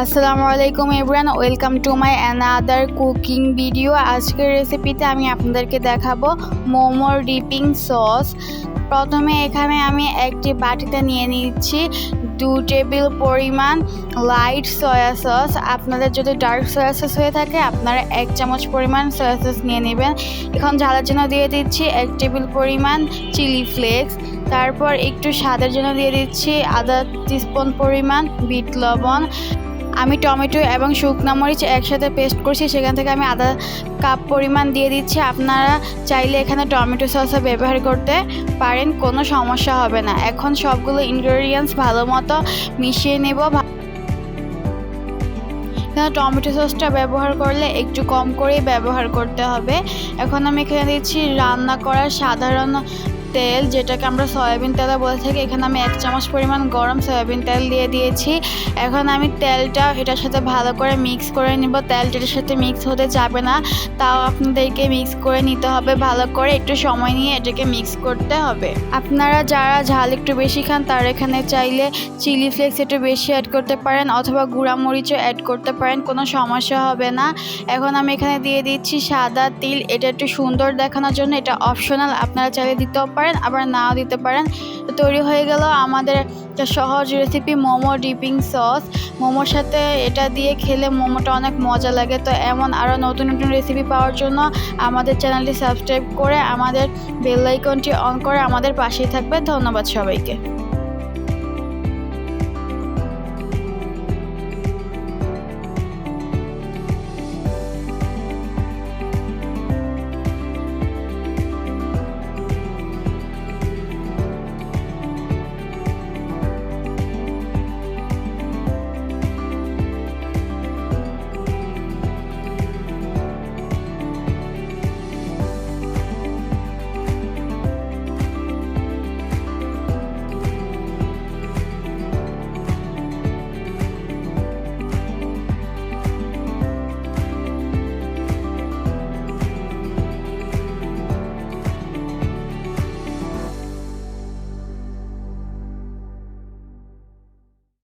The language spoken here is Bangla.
আসসালামু আলাইকুম everyone, welcome to my another cooking video. আজকের রেসিপিতে আমি আপনাদেরকে দেখাবো মোমোর ডিপিং সস। প্রথমে এখানে আমি একটি বাটিতে নিয়ে নিচ্ছি দু টেবিল পরিমাণ লাইট সয়া সস আপনাদের যদি ডার্ক সয়া সস হয়ে থাকে, আপনারা এক চামচ পরিমাণ সয়া সস নিয়ে নেবেন। এখন ঝালের জন্য দিয়ে দিচ্ছি এক টেবিল পরিমাণ চিলি ফ্লেক্স তারপর একটু স্বাদের জন্য দিয়ে দিচ্ছি আধা টিস্পুন পরিমাণ বিট লবণ। আমি টমেটো এবং শুকনা মরিচ একসাথে পেস্ট করছি, সেখান থেকে আমি আধা কাপ পরিমাণ দিয়ে দিচ্ছি। আপনারা চাইলে এখানে টমেটো সসও ব্যবহার করতে পারেন, কোনো সমস্যা হবে না। এখন সবগুলো ইনগ্রেডিয়েন্টস ভালো মতো মিশিয়ে নেব। এখানে টমেটো সসটা ব্যবহার করলে একটু কম করেই ব্যবহার করতে হবে। এখন আমি এখানে দিচ্ছি রান্না করার সাধারণ তেল, যেটাকে আমরা সয়াবিন তেলে বলে থাকি, এখানে আমি এক চামচ পরিমাণ গরম সয়াবিন তেল দিয়ে দিয়েছি। এখন আমি তেলটা এটার সাথে ভালো করে মিক্স করে নিব। তেলটা এটার সাথে মিক্স হতে যাবে না। তাও আপনাদেরকে মিক্স করে নিতে হবে ভালো করে। একটু সময় নিয়ে এটাকে মিক্স করতে হবে। আপনারা যারা ঝাল একটু বেশি খান, তারা এখানে চাইলে চিলি ফ্লেক্স একটু বেশি অ্যাড করতে পারেন অথবা গুঁড়া মরিচও অ্যাড করতে পারেন, কোনো সমস্যা হবে না। এখন আমি এখানে দিয়ে দিচ্ছি সাদা তিল। এটা একটু সুন্দর দেখানোর জন্য এটা অপশনাল আপনারা চাইলে দিতেও পারেন, আবার নাও দিতে পারেন। তো তৈরি হয়ে গেল আমাদের একটা সহজ রেসিপি মোমো ডিপিং সস মোমোর সাথে এটা দিয়ে খেলে মোমোটা অনেক মজা লাগে। তো এমন আরও নতুন নতুন রেসিপি পাওয়ার জন্য আমাদের চ্যানেলটি সাবস্ক্রাইব করে আমাদের বেল আইকনটি অন করে আমাদের পাশেই থাকবে। ধন্যবাদ সবাইকে।